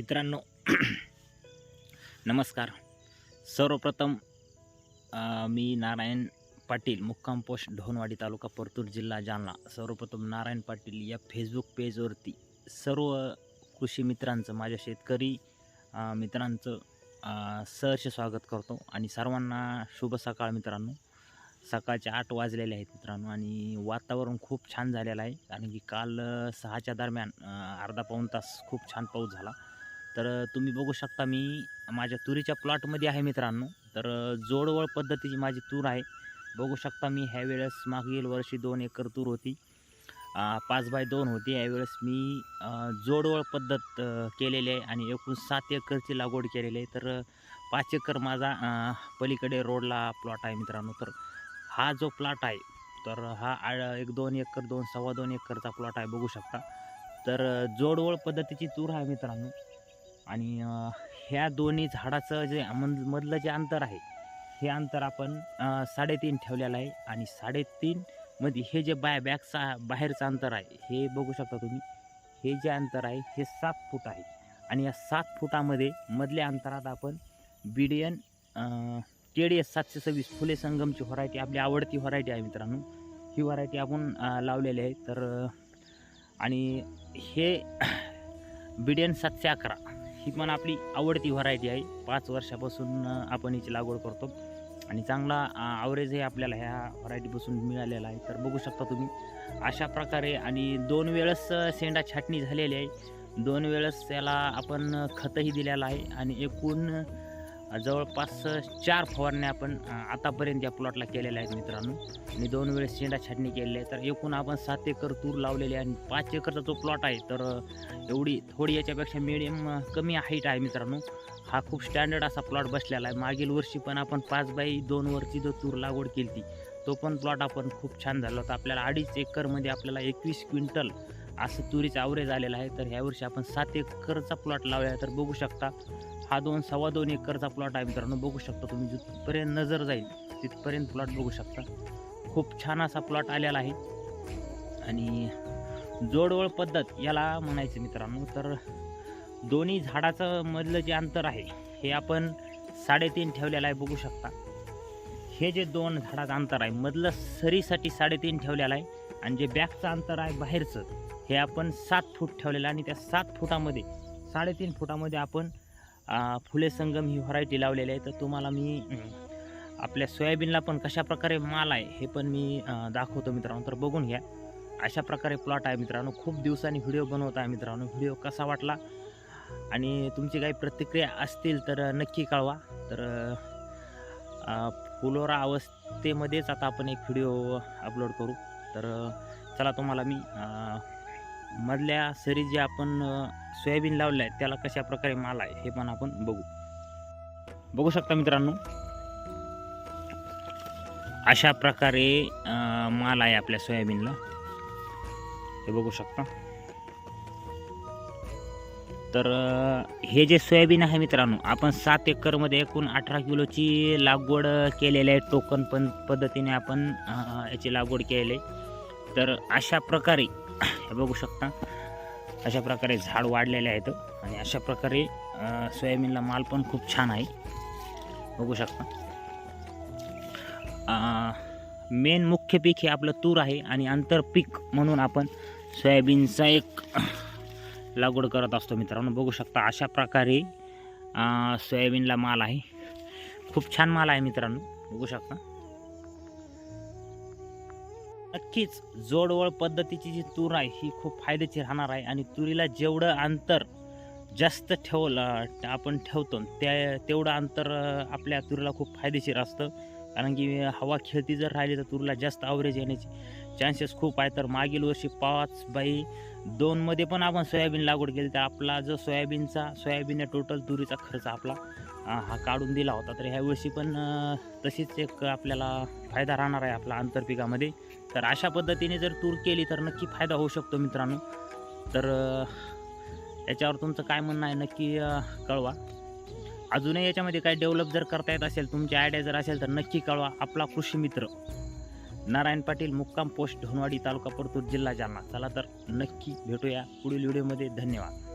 मित्रांनो नमस्कार. सर्वप्रथम मी नारायण पाटील मुक्काम पोस्ट ढोणवाडी तालुका परतूर जिल्हा जालना. सर्वप्रथम नारायण पाटील या फेसबुक पेजवरती सर्व कृषी मित्रांचं माझ्या शेतकरी मित्रांचं सहर्ष स्वागत करतो. आणि सर्वांना शुभ सकाळ मित्रांनो. सकाळचे आठ वाजलेले आहेत मित्रांनो आणि वातावरण खूप छान झालेलं आहे. कारण की काल सहाच्या दरम्यान अर्धा पाऊण तास खूप छान पाऊस झाला. तर तुम्ही बघू शकता मी माझ्या तुरीच्या प्लॉटमध्ये आहे मित्रांनो. तर जोडवळ पद्धतीची माझी तूर आहे. बघू शकता मी ह्या वेळेस मागील वर्षी दोन एकर तूर होती. पाच बाय दोन होती. यावेळेस मी जोडवळ पद्धत केलेली आहे आणि एकूण सात एकरची लागवड केलेली आहे. तर पाच एकर माझा पलीकडे रोडला प्लॉट आहे मित्रांनो. तर हा जो प्लॉट आहे तर हा आ- एक दोन एकर दोन सव्वा दोन एकरचा प्लॉट आहे बघू शकता. तर जोडवळ पद्धतीची तूर आहे मित्रांनो. आणि ह्या दोन्ही झाडाचं जे मध मधलं जे अंतर आहे हे अंतर आपण साडेतीन ठेवलेलं आहे आणि साडेतीन मध्ये हे जे बाय बॅकचा बाहेरचं अंतर आहे हे बघू शकता तुम्ही हे जे अंतर आहे हे सात फूट आहे. आणि या सात फुटामध्ये मधल्या अंतरात आपण बीडियन के डी एस सातशे सव्वीस फुले संगमची व्हरायटी आपली आवडती व्हरायटी आहे मित्रांनो. ही व्हरायटी आपण लावलेली आहे. तर आणि हे बीडियन सातशे अकरा. ही पण आपली आवडती व्हरायटी आहे. पाच वर्षापासून आपण हिची लागवड करतो. आणि चांगला आवरेजही आपल्याला ह्या व्हरायटीपासून मिळालेला आहे. तर बघू शकता तुम्ही अशा प्रकारे आणि दोन वेळेस सेंडा शेंडा छाटणी झालेली आहे. दोन वेळेस त्याला आपण खतही दिलेलं आहे. आणि एकूण जवळपास चार फवारण्या आपण आतापर्यंत या प्लॉटला केलेल्या आहेत मित्रांनो. आणि दोन वेळेस शेंडा छाटणी केलेली आहे. तर एकूण आपण सात एकर तूर लावलेली आहे आणि पाच एकरचा जो प्लॉट आहे तर एवढी थोडी याच्यापेक्षा मिडियम कमी हाईट आहे मित्रांनो. हा खूप स्टँडर्ड असा प्लॉट बसलेला आहे. मागील वर्षी पण आपण पाच बाय दोनवरची जो तूर लागवड केली ती तो पण प्लॉट आपण खूप छान झाला होता. आपल्याला अडीच एकरमध्ये आपल्याला एकवीस क्विंटल असं तुरीचं आवरेज आलेलं आहे. तर ह्यावर्षी आपण सात एकरचा प्लॉट लावला आहे तर बघू शकता हा दोन सव्वा दोन एकरचा प्लॉट आहे मित्रांनो. बघू शकता तुम्ही जिथपर्यंत नजर जाईल तिथपर्यंत प्लॉट बघू शकता. खूप छान असा प्लॉट आलेला आहे. आणि जोडवळ पद्धत याला म्हणायचं मित्रांनो तर दोन्ही झाडाचं मधलं जे अंतर आहे हे आपण साडेतीन ठेवलेलं आहे. बघू शकता. हे जे दोन झाडाचं अंतर आहे मधलं सरीसाठी साडेतीन ठेवलेलं आहे. आणि जे बॅकचं अंतर आहे बाहेरचं हे आपण सात फूट ठेवलेलं आणि त्या सात फुटामध्ये साडेतीन फुटामध्ये आपण फुले संगम ही व्हरायटी लावलेली आहे. तर तुम्हाला मी आपल्या सोयाबीनला पण कशा प्रकारे माल आहे हे पण मी दाखवतो मित्रांनो. तर बघून घ्या. अशा प्रकारे प्लॉट आहे मित्रांनो. खूप दिवसांनी व्हिडिओ बनवत आहे मित्रांनो. व्हिडिओ कसा वाटला आणि तुमची काही प्रतिक्रिया असतील तर नक्की कळवा. तर फुलोरा अवस्थेमध्येच आता आपण एक व्हिडिओ अपलोड करू. तर चला तुम्हाला मी मधल्या सरी जे आपण सोयाबीन लावलं आहे त्याला कशा प्रकारे माल आहे हे पण आपण बघू. बघू शकता मित्रांनो. अशा प्रकारे माल आहे आपल्या सोयाबीनला. हे बघू शकता. तर हे जे सोयाबीन आहे मित्रांनो आपण सात एकरमध्ये एकूण अठरा किलोची लागवड केलेली आहे. टोकन पण पद्धतीने आपण याची लागवड केलेली आहे. तर अशा प्रकारे हे बघू शकता. अशा प्रकारे झाड वाढलेले आहेत आणि अशा प्रकारे सोयाबीनला माल पण खूप छान आहे. बघू शकता. मेन मुख्य पीक हे आपलं तूर आहे आणि आंतरपीक म्हणून आपण सोयाबीनचा एक लागवड करत असतो मित्रांनो. बघू शकता अशा प्रकारे सोयाबीनला माल आहे. खूप छान माल आहे मित्रांनो. बघू शकता. नक्कीच जोडवळ पद्धतीची जी तूर आहे ही खूप फायदेशीर राहणार आहे. आणि तुरीला जेवढं अंतर जास्त ठेवलं आपण ठेवतो त्या तेवढं अंतर आपल्या तुरीला खूप फायदेशीर असतं. कारण की हवा खेळती जर राहिली तर तुरीला जास्त आवरेज येण्याची चान्सेस खूप आहे तर मागील वर्षी पाच बाई दोनमध्ये पण आपण सोयाबीन लागवड केली. तर आपला जो सोयाबीनचा सोयाबीनने टोटल तुरीचा खर्च आपला हा काढून दिला होता. तर ह्या वर्षी पण तशीच एक आपल्याला फायदा राहणार आहे आपला आंतरपिकामध्ये. तर अशा पद्धतीने जर तूर केली तर नक्की फायदा होऊ शकतो मित्रांनो. तर याच्यावर तुमचं काय म्हणणं आहे नक्की कळवा. अजूनही याच्यामध्ये काय डेव्हलप जर करता येत असेल तुमची आयडिया जर असेल तर नक्की कळवा. आपला कृषी मित्र नारायण पाटील मुक्काम पोस्ट धोनवाडी तालुका परतूर जिल्हा जालना. चला तर नक्की भेटूया पुढील व्हिडिओमध्ये धन्यवाद.